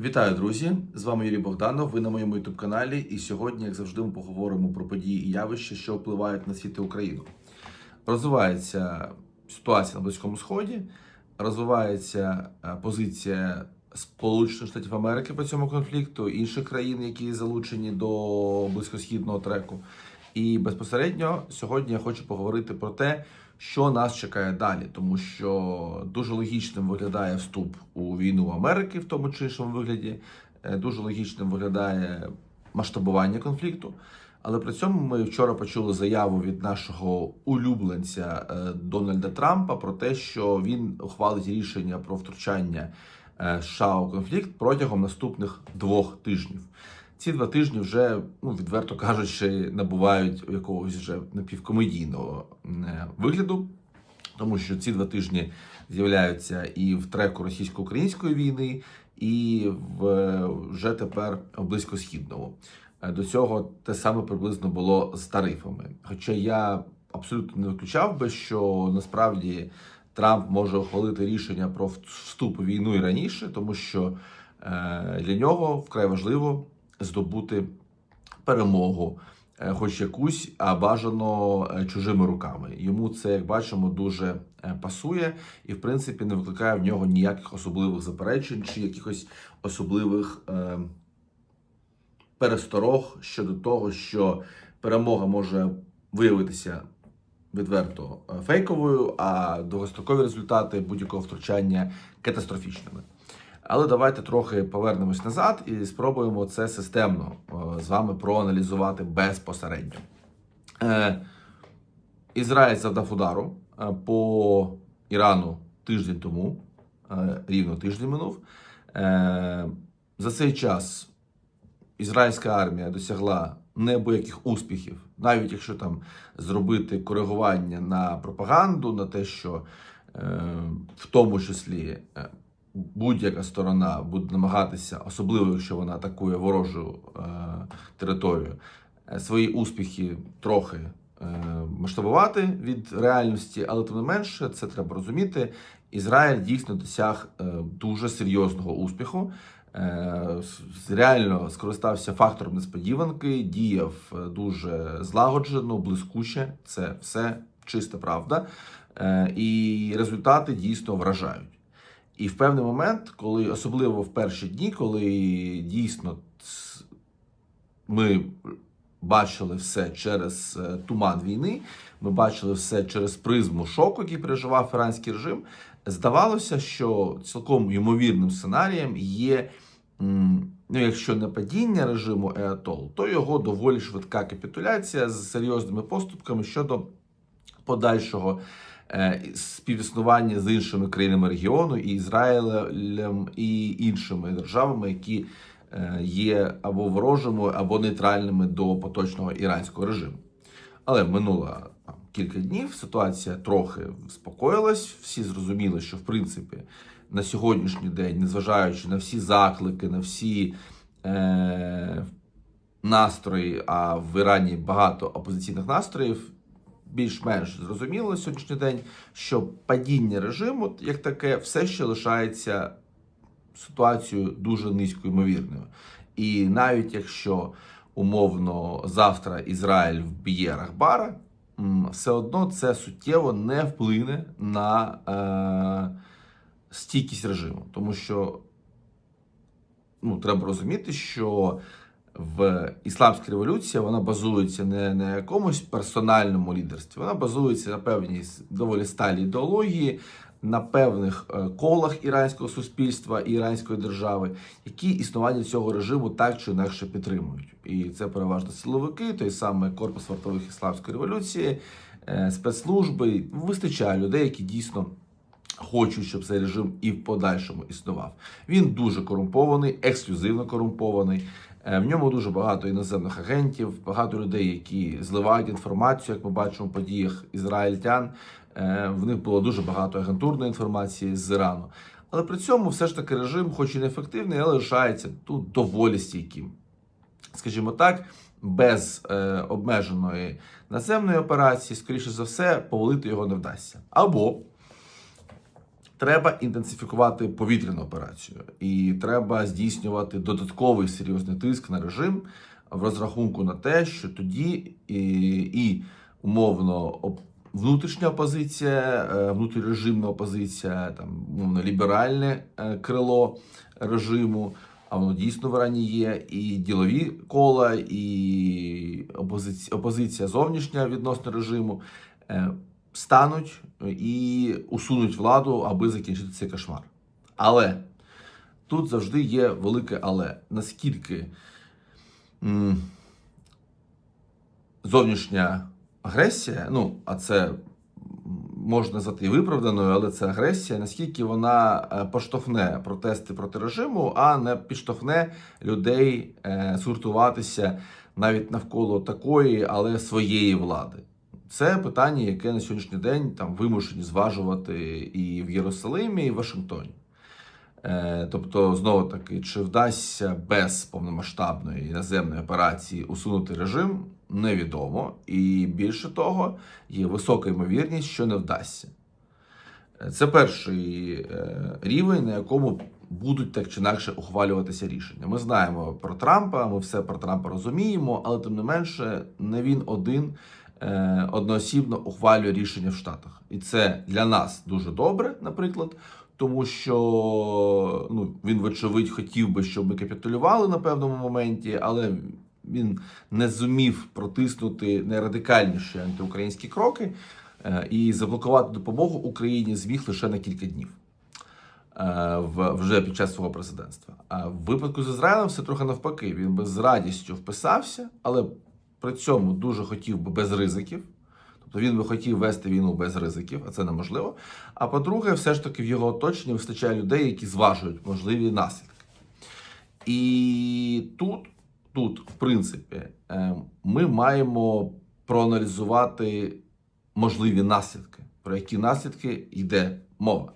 Вітаю, друзі! З вами Юрій Богданов. Ви на моєму youtube каналі. І сьогодні, як завжди, ми поговоримо про події і явища, що впливають на світ і Україну. Розвивається ситуація на Близькому Сході, розвивається е, позиція Сполучених Штатів Америки по цьому конфлікту, інших країн, які залучені до близькосхідного треку. І безпосередньо сьогодні я хочу поговорити про те, що нас чекає далі, тому що дуже логічним виглядає вступ у війну Америки в тому чи іншому вигляді. Е, Дуже логічним виглядає масштабування конфлікту. Але при цьому ми вчора почули заяву від нашого улюбленця е, Дональда Трампа про те, що він ухвалить рішення про втручання е, США у конфлікт протягом наступних двох тижнів. Ці два тижні вже, ну відверто кажучи, набувають якогось вже напівкомедійного е, вигляду, тому що ці два тижні з'являються і в треку російсько-української війни, і в е, вже тепер близькосхідному. Е, До цього те саме приблизно було з тарифами. Хоча я абсолютно не виключав би, що насправді Трамп може ухвалити рішення про вступ у війну і раніше, тому що для нього вкрай важливо здобути перемогу, е, хоч якусь, а бажано е, чужими руками. Йому це, як бачимо, дуже е, пасує і, в принципі, не викликає в нього ніяких особливих заперечень чи якихось особливих пересторог щодо того, що перемога може виявитися відверто фейковою, а довгострокові результати будь-якого втручання катастрофічними. Але давайте трохи повернемось назад і спробуємо це системно е, з вами проаналізувати безпосередньо. Е, Ізраїль завдав удару е, по Ірану тиждень тому, рівно тиждень минув. За цей час ізраїльська армія досягла неабияких успіхів, навіть якщо там зробити коригування на пропаганду, на те, що в тому числі будь-яка сторона буде намагатися, особливо якщо вона атакує ворожу е, територію, е, свої успіхи трохи е, масштабувати від реальності, але тим не менше, це треба розуміти. Ізраїль дійсно досяг е, дуже серйозного успіху. Реально скористався фактором несподіванки, діяв дуже злагоджено, блискуче. Це все чиста правда. І результати дійсно вражають. І в певний момент, коли особливо в перші дні, коли дійсно ми бачили все через е, туман війни, ми бачили все через призму шоку, який переживав іранський режим. Здавалося, що цілком ймовірним сценарієм є. Ну, якщо не падіння режиму Еатол, то його доволі швидка капітуляція з серйозними поступками щодо подальшого співіснування з іншими країнами регіону, і Ізраїлем, і іншими державами, які е, є або ворожими, або нейтральними до поточного іранського режиму. Але минуло кілька днів, ситуація трохи спокоїлась, всі зрозуміли, що в принципі на сьогоднішній день, незважаючи на всі заклики, на всі е, настрої, а в Ірані багато опозиційних настроїв, більш-менш зрозуміло на сьогоднішній день, що падіння режиму як таке все ще лишається ситуацією дуже низько ймовірною. І навіть якщо умовно завтра Ізраїль вб'є Рахбара, все одно це суттєво не вплине на е, стійкість режиму, тому що ну, треба розуміти, що в ісламській революції вона базується не на якомусь персональному лідерстві, вона базується на певній доволі сталій ідеології, на певних е, колах іранського суспільства іранської держави, які існування цього режиму так чи інакше підтримують. І це переважно силовики, той самий корпус вартових ісламської революції, е, спецслужби. Вистачає людей, які дійсно хочуть, щоб цей режим і в подальшому існував. Він дуже корумпований, ексклюзивно корумпований. Е, В ньому дуже багато іноземних агентів, багато людей, які зливають інформацію, як ми бачимо в подіях ізраїльтян. Е, В них було дуже багато агентурної інформації з Ірану. Але при цьому все ж таки режим, хоч і неефективний, але лишається тут доволі стійким. Скажімо так, без е, обмеженої наземної операції, скоріше за все, повалити його не вдасться. Або Треба інтенсифікувати повітряну операцію, і треба здійснювати додатковий серйозний тиск на режим в розрахунку на те, що тоді і, і умовно внутрішня опозиція, е, опозиція, там умовно ліберальне е, крило режиму. А воно дійсно в Ірані є, і ділові кола, і опозиція, опозиція зовнішня відносно режиму е, стануть і усунуть владу, аби закінчити цей кошмар. Але тут завжди є велике але. Наскільки м, зовнішня агресія, ну, а це можна назвати і виправданою, але це агресія, наскільки вона е, поштовхне протести проти режиму, а не підштовхне людей е, згуртуватися навіть навколо такої, але своєї влади. Це питання, яке на сьогоднішній день там вимушені зважувати і в Єрусалимі, і в Вашингтоні. Е, Тобто, знову таки, чи вдасться без повномасштабної іноземної операції усунути режим, невідомо. І більше того, є висока ймовірність, що не вдасться. Е, Це перший е, рівень, на якому будуть так чи інакше ухвалюватися рішення. Ми знаємо про Трампа, ми все про Трампа розуміємо, але тим не менше, не він один одноосібно ухвалює рішення в Штатах. І це для нас дуже добре, наприклад, тому що ну, він, вочевидь, хотів би, щоб ми капітулювали на певному моменті, але він не зумів протиснути найрадикальніші антиукраїнські кроки е, і заблокувати допомогу Україні зміг лише на кілька днів. е, вже під час свого президентства. А в випадку з Ізраїлем все трохи навпаки. Він би з радістю вписався, але при цьому дуже хотів би без ризиків. Тобто він би хотів вести війну без ризиків, а це неможливо. А по-друге, все ж таки в його оточенні вистачає людей, які зважують можливі наслідки. І тут, тут, в принципі, е, ми маємо проаналізувати можливі наслідки, про які наслідки йде мова.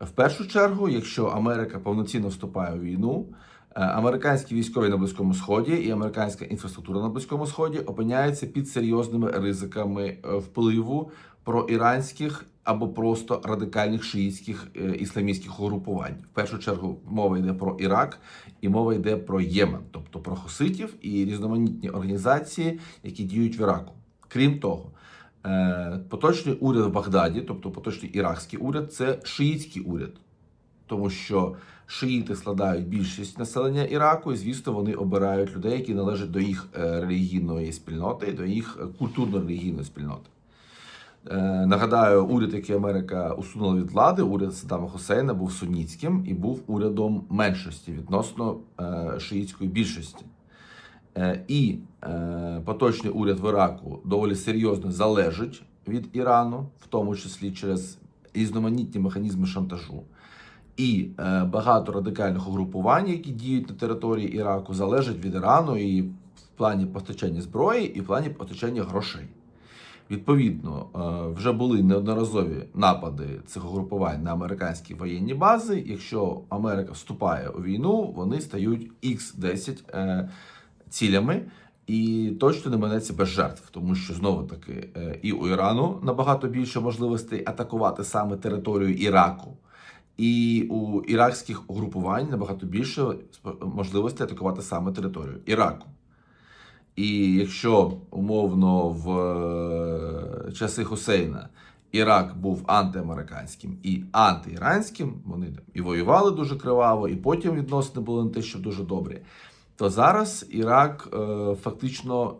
В першу чергу, якщо Америка повноцінно вступає у війну, американські військові на Близькому Сході і американська інфраструктура на Близькому Сході опиняються під серйозними ризиками е, впливу проіранських або просто радикальних шиїтських е, ісламістських угрупувань. В першу чергу мова йде про Ірак і мова йде про Ємен, тобто про хуситів і різноманітні організації, які діють в Іраку. Крім того, Е, Поточний уряд в Багдаді, тобто поточний іракський уряд, це шиїтський уряд, тому що шиїти складають більшість населення Іраку, і звісно, вони обирають людей, які належать до їх е, релігійної спільноти, до їх е, культурно-релігійної спільноти. Е, Нагадаю, уряд, який Америка усунула від влади, уряд Саддама Хусейна був сунітським і був урядом меншості відносно шиїтської більшості. І поточний уряд в Іраку доволі серйозно залежить від Ірану, в тому числі через різноманітні механізми шантажу. І е, багато радикальних угрупувань, які діють на території Іраку, залежать від Ірану і в плані постачання зброї, і в плані постачання грошей. Відповідно, е, вже були неодноразові напади цих угрупувань на американські воєнні бази. Якщо Америка вступає у війну, вони стають X10 е, цілями. І точно не минеться без жертв, тому що знову таки і у Ірану набагато більше можливостей атакувати саме територію Іраку, і у іракських угрупувань набагато більше можливостей атакувати саме територію Іраку. І якщо умовно в е, часи Хусейна Ірак був антиамериканським і антиіранським, вони і воювали дуже криваво, і потім відносини були не те, що дуже добрі, то зараз Ірак е, фактично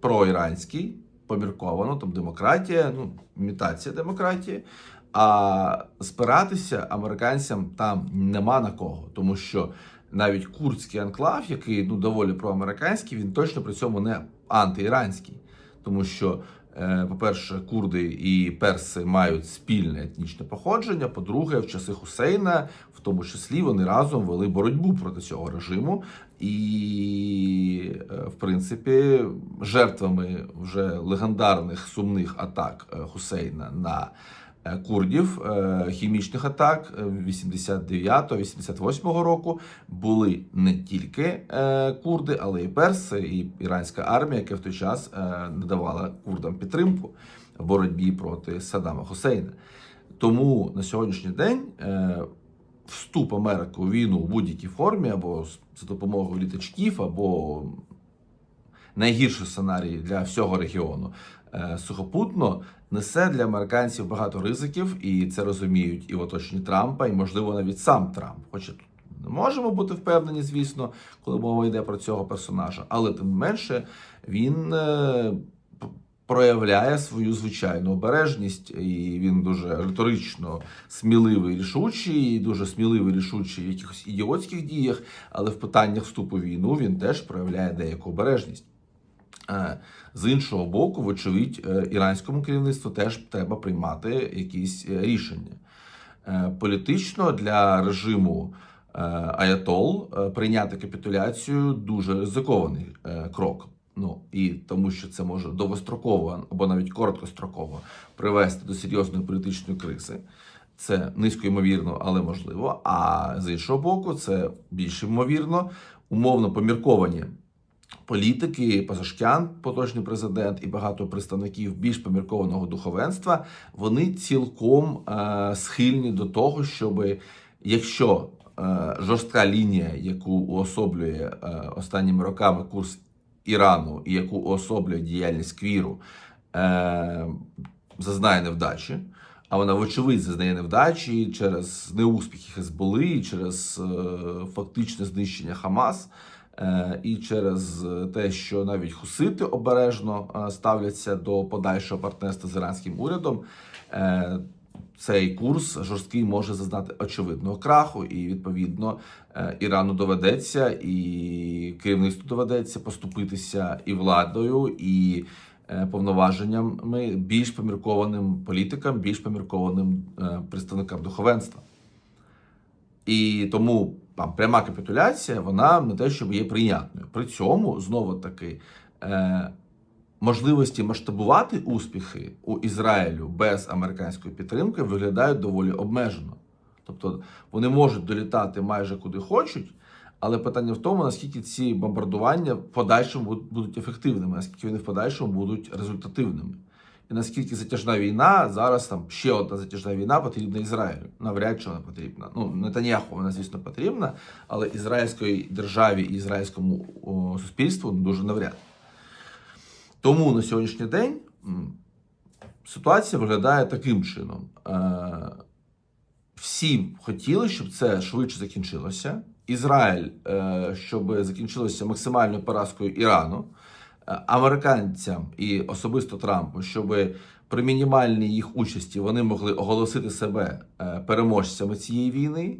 проіранський, помірковано, там демократія, ну, імітація демократії. А спиратися американцям там нема на кого, тому що навіть курдський анклав, який ну доволі проамериканський, він точно при цьому не антиіранський, тому що, е, по-перше, курди і перси мають спільне етнічне походження. По-друге, в часи Хусейна, в тому числі, вони разом вели боротьбу проти цього режиму, і, е, в принципі, жертвами вже легендарних сумних атак е, Хусейна на курдів, е, хімічних атак е, 89-88 року були не тільки е, курди, але й перси, і іранська армія, яка в той час е, надавала курдам підтримку в боротьбі проти Саддама Хусейна. Тому на сьогоднішній день е, вступ Америки у війну в будь-якій формі, або за допомогою літачків, або найгірший сценарій для всього регіону е, сухопутно несе для американців багато ризиків, і це розуміють і в оточенні Трампа, і можливо навіть сам Трамп. Хоча тут не можемо бути впевнені, звісно, коли мова йде про цього персонажа, але тим менше він. е, Проявляє свою звичайну обережність, і він дуже риторично сміливий, рішучий, і дуже сміливий, рішучий в якихось ідіотських діях, але в питаннях вступу в війну він теж проявляє деяку обережність. Е, З іншого боку, вочевидь, е, іранському керівництву теж треба приймати якісь е, рішення. Політично для режиму Аятол прийняти капітуляцію дуже ризикований крок. Ну і тому, що це може довгостроково або навіть короткостроково привести до серйозної політичної кризи. Це низько ймовірно, але можливо. А з іншого боку, це більш ймовірно, умовно помірковані політики, Пазашкян, поточний президент, і багато представників більш поміркованого духовенства, вони цілком е, схильні до того, щоб якщо е, жорстка лінія, яку уособлює е, останніми роками курс Ірану, і яку уособлює діяльність Квіру, е, зазнає невдачі. А вона, вочевидь, зазнає невдачі через неуспіхи Хезболи, через е, фактичне знищення Хамас, і через те, що навіть хусити обережно е, ставляться до подальшого партнерства з іранським урядом. Е, цей курс жорсткий може зазнати очевидного краху, і відповідно е, Ірану доведеться, і керівництву доведеться поступитися і владою, і е, повноваженнями більш поміркованим політикам, більш поміркованим е, представникам духовенства. І тому там пряма капітуляція, вона не те, щоб є прийнятною. При цьому знову таки е, можливості масштабувати успіхи у Ізраїлю без американської підтримки виглядають доволі обмежено. Тобто вони можуть долітати майже куди хочуть, але питання в тому, наскільки ці бомбардування в подальшому будуть ефективними, наскільки вони в подальшому будуть результативними. І наскільки затяжна війна зараз там ще одна затяжна війна потрібна Ізраїлю. Навряд чи вона потрібна. Ну Нетаньяху вона, звісно, потрібна, але ізраїльської державі і ізраїльському о, суспільству ну, дуже навряд. Тому на сьогоднішній день ситуація виглядає таким чином. Е, всі хотіли, щоб це швидше закінчилося. Ізраїль, е, щоб закінчилося максимальною поразкою Ірану, американцям і особисто Трампу, щоб при мінімальній їх участі вони могли оголосити себе е, переможцями цієї війни.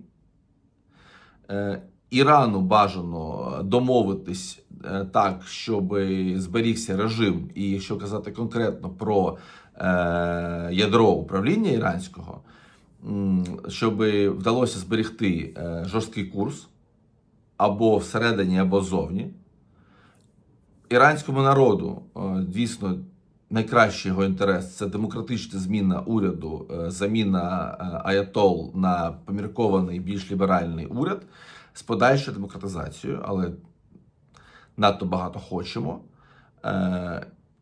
Е, Ірану бажано домовитись е, так, щоб зберігся режим, і якщо казати конкретно про е, ядро управління іранського, щоб вдалося зберегти е, жорсткий курс або всередині, або зовні. Іранському народу, е, дійсно, найкращий його інтерес це демократична зміна уряду, е, заміна е, аятол на поміркований більш ліберальний уряд з подальшою демократизацією, але надто багато хочемо.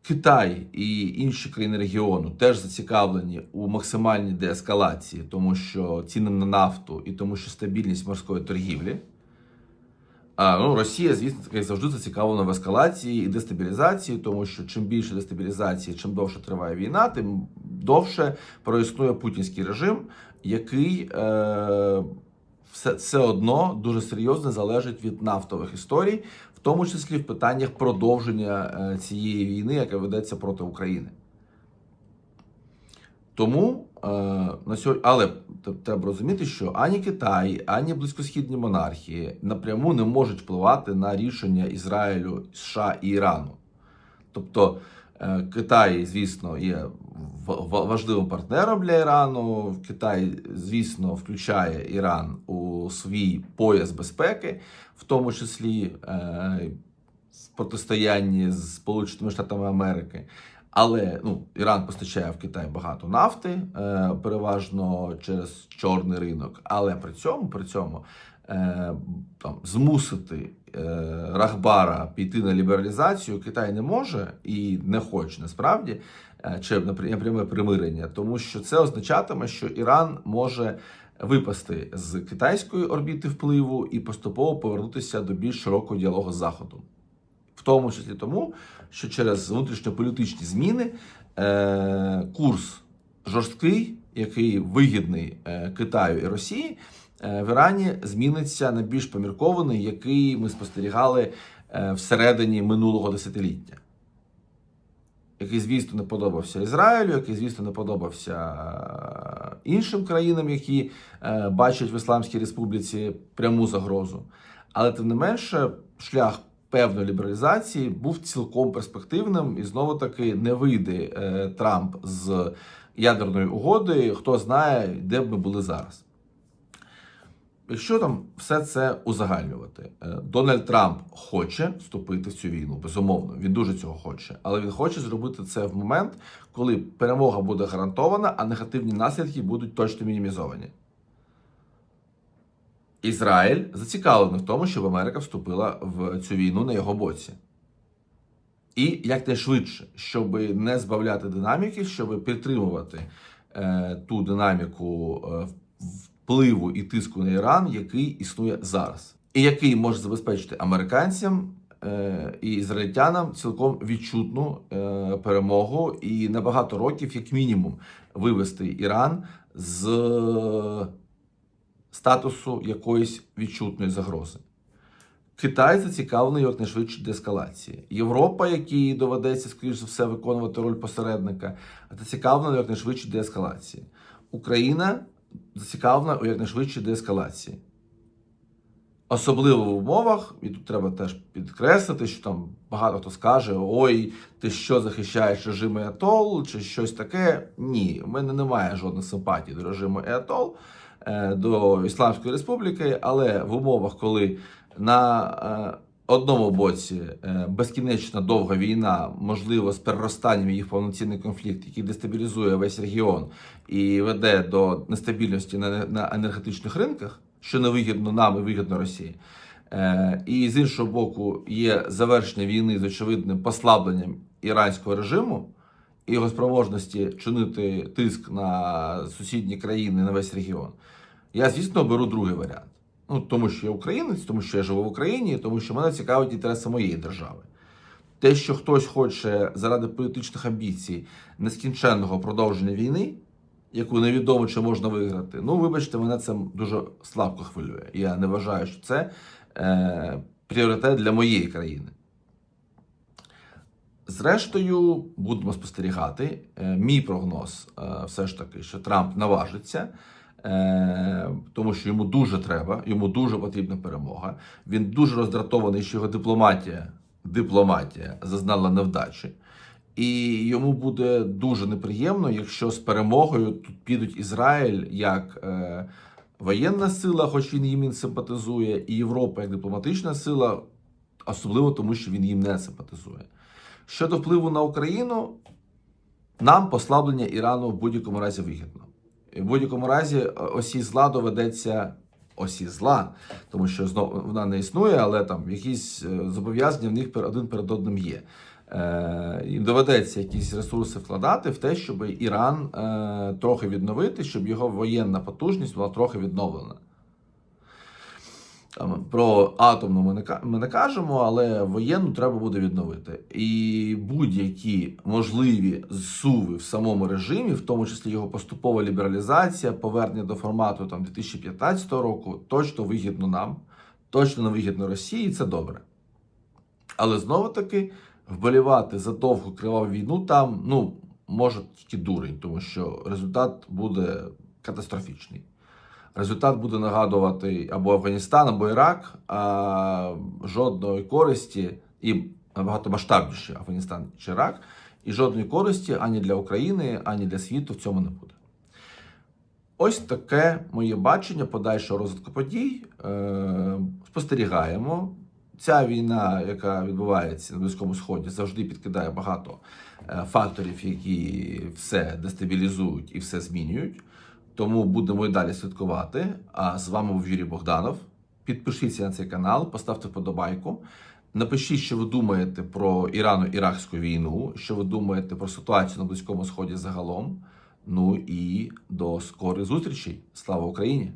Китай і інші країни регіону теж зацікавлені у максимальній деескалації, тому що ціни на нафту і тому, що стабільність морської торгівлі. А, ну, Росія, звісно, як завжди зацікавлена в ескалації і дестабілізації, тому що чим більше дестабілізації, чим довше триває війна, тим довше проіснує путінський режим, який е, все, все одно дуже серйозно залежить від нафтових історій, в тому числі в питаннях продовження е, цієї війни, яка ведеться проти України. Тому е, на сьогодні, але треба розуміти, що ані Китай, ані близькосхідні монархії напряму не можуть впливати на рішення Ізраїлю, США і Ірану. Тобто е, Китай, звісно, є важливим партнером для Ірану. Китай, звісно, включає Іран у свій пояс безпеки, в тому числі е, в протистоянні з Сполученими Штатами Америки. Але ну, Іран постачає в Китай багато нафти, е, переважно через чорний ринок. Але при цьому, при цьому е, там, змусити е, Рахбара піти на лібералізацію Китай не може і не хоче насправді. е, чи пряме примирення, тому що це означатиме, що Іран може випасти з китайської орбіти впливу і поступово повернутися до більш широкого діалогу з Заходом. В тому числі тому, що через внутрішньополітичні зміни е, курс жорсткий, який вигідний е, Китаю і Росії, е, в Ірані зміниться на більш поміркований, який ми спостерігали е, всередині минулого десятиліття. Який, звісно, не подобався Ізраїлю, який, звісно, не подобався іншим країнам, які бачать в Ісламській Республіці пряму загрозу. Але тим не менше, шлях певної лібералізації був цілком перспективним, і знову таки не вийде е, Трамп з ядерної угоди. Хто знає, де б ми були зараз. Якщо там все це узагальнювати, е, Дональд Трамп хоче вступити в цю війну, безумовно, він дуже цього хоче, але він хоче зробити це в момент, коли перемога буде гарантована, а негативні наслідки будуть точно мінімізовані. Ізраїль зацікавлений в тому, щоб Америка вступила в цю війну на його боці. І якнайшвидше, щоб не збавляти динаміки, щоб підтримувати е, ту динаміку е, впливу і тиску на Іран, який існує зараз, і який може забезпечити американцям е, і ізраїльтянам цілком відчутну е, перемогу і на багато років, як мінімум, вивести Іран з статусу якоїсь відчутної загрози. Китай зацікавлений в якнайшвидшій деескалації. Європа, якій доведеться, скоріш за все, виконувати роль посередника, зацікавлена в якнайшвидшій деескалації. Україна зацікавлена у якнайшвидшій деескалації. Особливо в умовах, і тут треба теж підкреслити, що там багато хто скаже: ой, ти що захищаєш режим Еатол чи щось таке. Ні, в мене немає жодних симпатій до режиму Еатол, до Ісламської Республіки, але в умовах, коли на е, одному боці е, безкінечно довга війна, можливо, з переростанням їх повноцінний конфлікт, який дестабілізує весь регіон і веде до нестабільності на, енергетичних ринках, що невигідно нам і вигідно Росії. Е, і з іншого боку, є завершення війни з очевидним послабленням іранського режиму і його спроможності чинити тиск на сусідні країни на весь регіон. Я, звісно, беру другий варіант. Ну, тому що я українець, тому що я живу в Україні, тому що мене цікавить інтереси моєї держави. Те, що хтось хоче заради політичних амбіцій нескінченного продовження війни, яку невідомо чи можна виграти, ну вибачте, мене це дуже слабко хвилює. Я не вважаю, що це е, пріоритет для моєї країни. Зрештою, будемо спостерігати. Е, мій прогноз е, все ж таки, що Трамп наважиться. Е, тому що йому дуже треба, йому дуже потрібна перемога. Він дуже роздратований, що його дипломатія, дипломатія зазнала невдачі. І йому буде дуже неприємно, якщо з перемогою тут підуть Ізраїль як е, воєнна сила, хоч він їм не симпатизує, і Європа як дипломатична сила, особливо тому, що він їм не симпатизує. Щодо впливу на Україну, нам послаблення Ірану в будь-якому разі вигідно. В будь-якому разі е, осі зла доведеться осі зла, тому що знову вона не існує, але там якісь е, зобов'язання в них один перед одним є. Е, їм доведеться якісь ресурси вкладати в те, щоб Іран трохи відновити, щоб його воєнна потужність була трохи відновлена. Там, про атомну ми не, ми не кажемо, але воєнну треба буде відновити. І будь-які можливі зсуви в самому режимі, в тому числі його поступова лібералізація, повернення до формату там, 2015 року, точно вигідно нам, точно не вигідно Росії, і це добре. Але знову таки вболівати за довгу криваву війну там ну, може тільки дурень, тому що результат буде катастрофічний. Результат буде нагадувати або Афганістан, або Ірак, а жодної користі і набагато масштабніше Афганістан чи Ірак, і жодної користі ані для України, ані для світу в цьому не буде. Ось таке моє бачення подальшого розвитку подій. Е, спостерігаємо. Ця війна, яка відбувається на Близькому Сході, завжди підкидає багато е, факторів, які все дестабілізують і все змінюють. Тому будемо і далі слідкувати. А з вами був Юрій Богданов. Підпишіться на цей канал, поставте вподобайку, Напишіть, що ви думаєте про Ірано-Іракську війну, що ви думаєте про ситуацію на Близькому Сході загалом. Ну і до скорих зустрічей. Слава Україні!